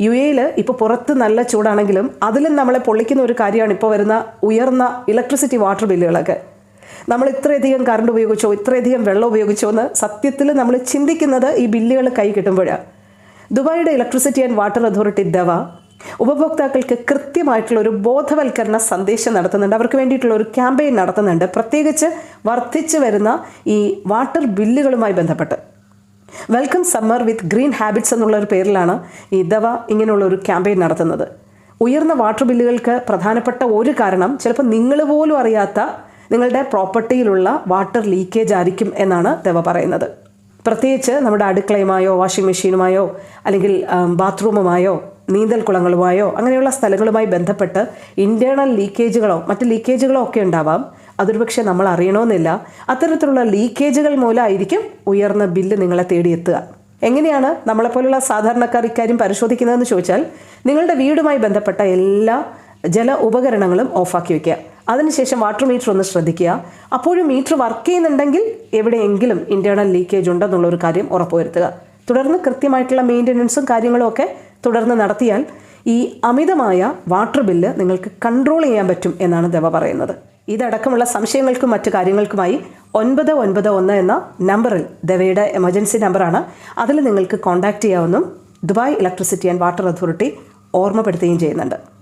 U എയിൽ ഇപ്പോൾ പുറത്ത് നല്ല ചൂടാണെങ്കിലും അതിലും നമ്മളെ പൊള്ളിക്കുന്ന ഒരു കാര്യമാണ് ഇപ്പോൾ വരുന്ന ഉയർന്ന ഇലക്ട്രിസിറ്റി വാട്ടർ ബില്ലുകളൊക്കെ. നമ്മൾ ഇത്രയധികം കറണ്ട് ഉപയോഗിച്ചോ ഇത്രയധികം വെള്ളം ഉപയോഗിച്ചോ എന്ന് സത്യത്തിൽ നമ്മൾ ചിന്തിക്കുന്നത് ഈ ബില്ലുകൾ കൈ കിട്ടുമ്പോഴാണ് ദുബായിയുടെ ഇലക്ട്രിസിറ്റി ആൻഡ് വാട്ടർ അതോറിറ്റി ദവ ഉപഭോക്താക്കൾക്ക് കൃത്യമായിട്ടുള്ള ഒരു ബോധവൽക്കരണ സന്ദേശം നടത്തുന്നുണ്ട്. അവർക്ക് വേണ്ടിയിട്ടുള്ള ഒരു ക്യാമ്പയിൻ നടത്തുന്നുണ്ട്. പ്രത്യേകിച്ച് വർദ്ധിച്ചു വരുന്ന ഈ വാട്ടർ ബില്ലുകളുമായി ബന്ധപ്പെട്ട്. Welcome summer with green habits എന്നുള്ള ഒരു പേരിലാണ് ഈ ദവ ഇങ്ങനെയുള്ള ഒരു ക്യാമ്പയിൻ നടത്തുന്നത്. ഉയർന്ന വാട്ടർ ബില്ലുകൾക്ക് പ്രധാനപ്പെട്ട ഒരു കാരണം ചിലപ്പോൾ നിങ്ങൾ പോലും അറിയാത്ത നിങ്ങളുടെ പ്രോപ്പർട്ടിയിലുള്ള വാട്ടർ ലീക്കേജ് ആയിരിക്കും എന്നാണ് ദവ പറയുന്നത്. പ്രത്യേകിച്ച് നമ്മുടെ അടുക്കളയുമായോ വാഷിംഗ് മെഷീനുമായോ അല്ലെങ്കിൽ ബാത്റൂമുമായോ നീന്തൽ കുളങ്ങളുമായോ അങ്ങനെയുള്ള സ്ഥലങ്ങളുമായി ബന്ധപ്പെട്ട് ഇന്റേർണൽ ലീക്കേജുകളോ മറ്റ് ലീക്കേജുകളോ ഒക്കെ ഉണ്ടാവാം. അതൊരു പക്ഷേ നമ്മൾ അറിയണമെന്നില്ല അത്തരത്തിലുള്ള ലീക്കേജുകൾ മൂലമായിരിക്കും ഉയർന്ന ബില്ല് നിങ്ങളെ തേടിയെത്തുക. എങ്ങനെയാണ് നമ്മളെപ്പോലുള്ള സാധാരണക്കാർ ഇക്കാര്യം പരിശോധിക്കുന്നതെന്ന് ചോദിച്ചാൽ നിങ്ങളുടെ വീടുമായി ബന്ധപ്പെട്ട എല്ലാ ജല ഉപകരണങ്ങളും ഓഫാക്കി വയ്ക്കുക അതിനുശേഷം വാട്ടർ മീറ്റർ ഒന്ന് ശ്രദ്ധിക്കുക. അപ്പോഴും മീറ്റർ വർക്ക് ചെയ്യുന്നുണ്ടെങ്കിൽ എവിടെയെങ്കിലും ഇന്റേർണൽ ലീക്കേജ് ഉണ്ടെന്നുള്ള ഒരു കാര്യം ഉറപ്പുവരുത്തുക. തുടർന്ന് കൃത്യമായിട്ടുള്ള മെയിന്റനൻസും കാര്യങ്ങളും ഒക്കെ തുടർന്ന് നടത്തിയാൽ ഈ അമിതമായ വാട്ടർ ബില്ല് നിങ്ങൾക്ക് കൺട്രോൾ ചെയ്യാൻ പറ്റും എന്നാണ് ദവ പറയുന്നത്. ഇതടക്കമുള്ള സംശയങ്ങൾക്കും മറ്റു കാര്യങ്ങൾക്കുമായി ഒൻപത് ഒൻപത് ഒന്ന് എന്ന നമ്പറിൽ ദവയുടെ എമർജൻസി നമ്പറാണ്. അതിൽ നിങ്ങൾക്ക് contact ചെയ്യാവുന്നതും Dubai electricity and water authority ഓർമ്മപ്പെടുത്തുകയും ചെയ്യുന്നുണ്ട്.